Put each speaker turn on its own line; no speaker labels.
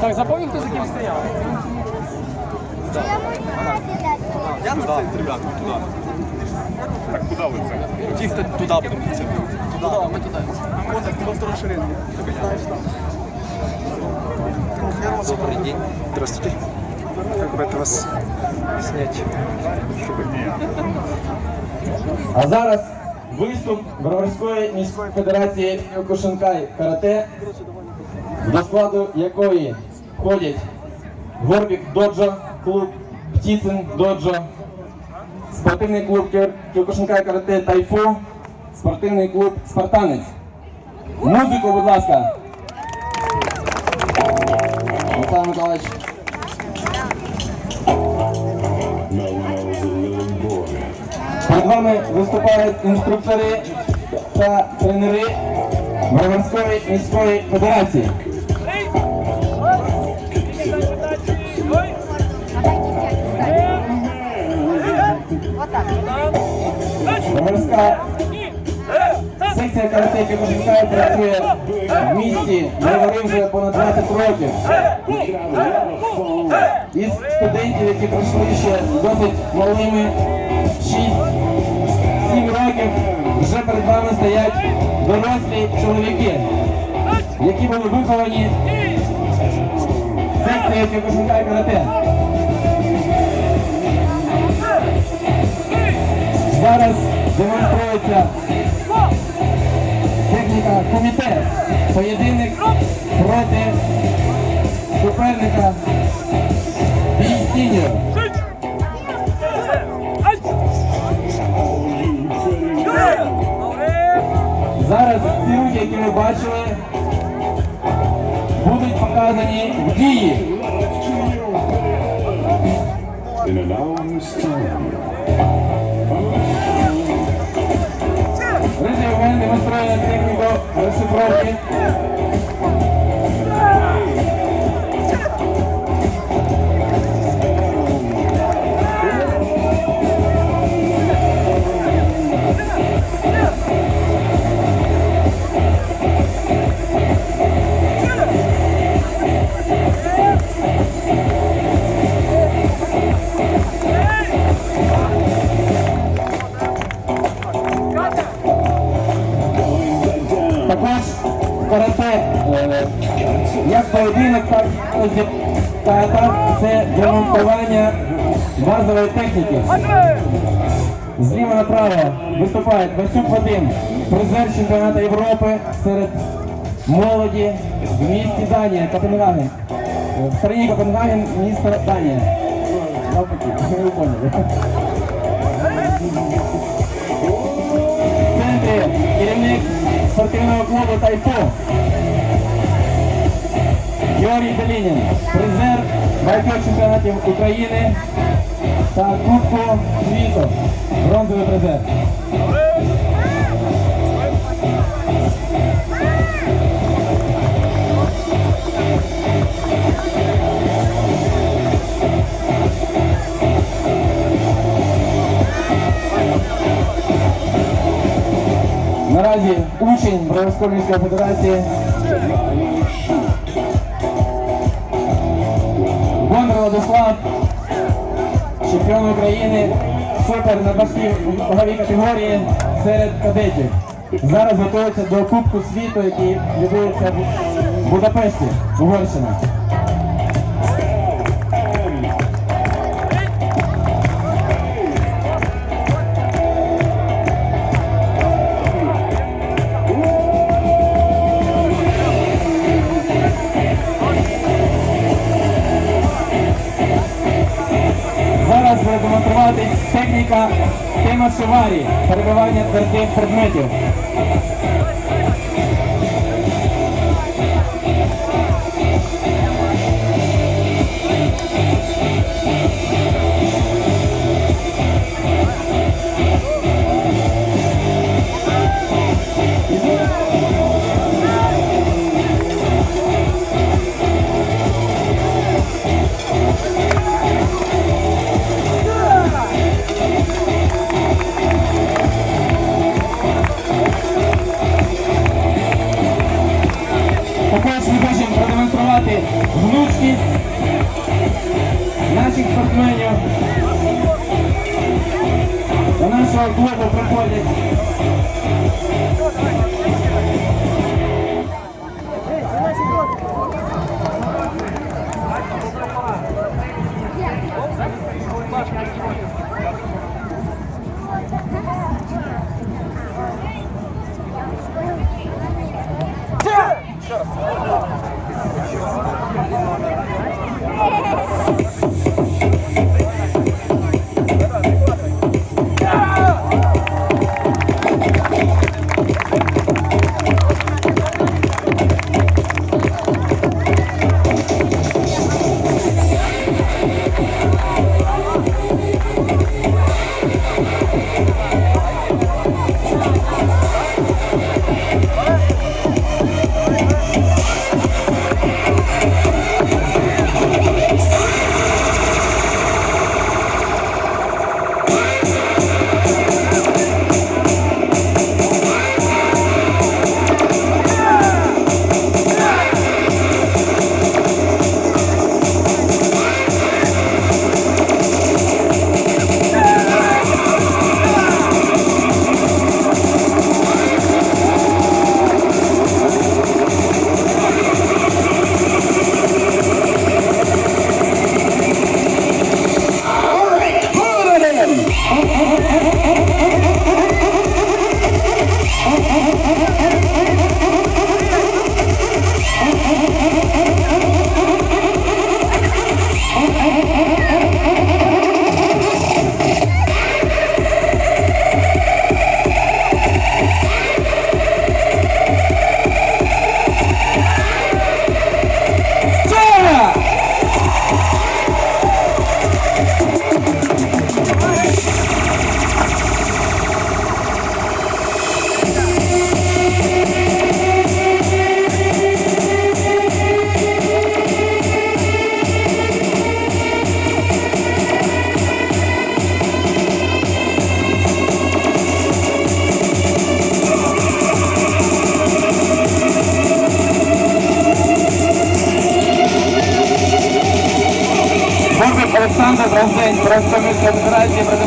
Так, запомнив, хто за ким стояв?
Я на це, ребят, туди.
Так куди ви це?
Ті, хто туди будуть це. Туди, ми туди. Козак, ти во второй ширині. Ти знаєш там. Добрый день. Здравствуйте. Как бы это вас снять?
А зараз виступ Броварської міської федерації Кошенкай карате, до складу якої входять Горбік Доджо, клуб Птіцин Доджо, спортивний клуб Кіокушинкай карате Тайфу, спортивний клуб Спартанець. Музику, будь ласка. Михайло Миколаївич. Перед вами виступають інструктори та тренери Броварської міської федерації. Броварська секція карате Кожухай працює в місті Бровари вже понад 20 років. Із студентів, які пройшли ще досить малими 6-7 років, вже перед вами стоять дорослі чоловіки, які були виховані секцією Кікошинкай карате. Зараз демонструється техніка комітет. Поєдинок проти суперника Бійстінів. Зараз ці руки, які ви бачили, будуть показані в дії.
in an hour's time,
Profe. Поєдинок, та це демонстрування базової техніки. Зліва направо виступає Васюк Вадим, призер чемпіонату Європи серед молоді в місті Данія, Копенгаген. В країні Копенгаген, місто Данія. В центрі керівник спортивного клубу Тайфу. Георгій Долінін, призер багатьох чемпіонатів України та Кубку світу. Бронзовий призер. Наразі учень Броварської міської федерації Владислав, чемпіон України, супер на ваговій категорії серед кадетів. Зараз готується до Кубку світу, який відбудеться в Будапешті, Угорщина. Техніка Тема Шиварі, перебивання твердих предметів. Показати гнучкість наших спортсменів. До нашого клубу приходять Yes. é, é, é. Богдан Олександр Дроздень,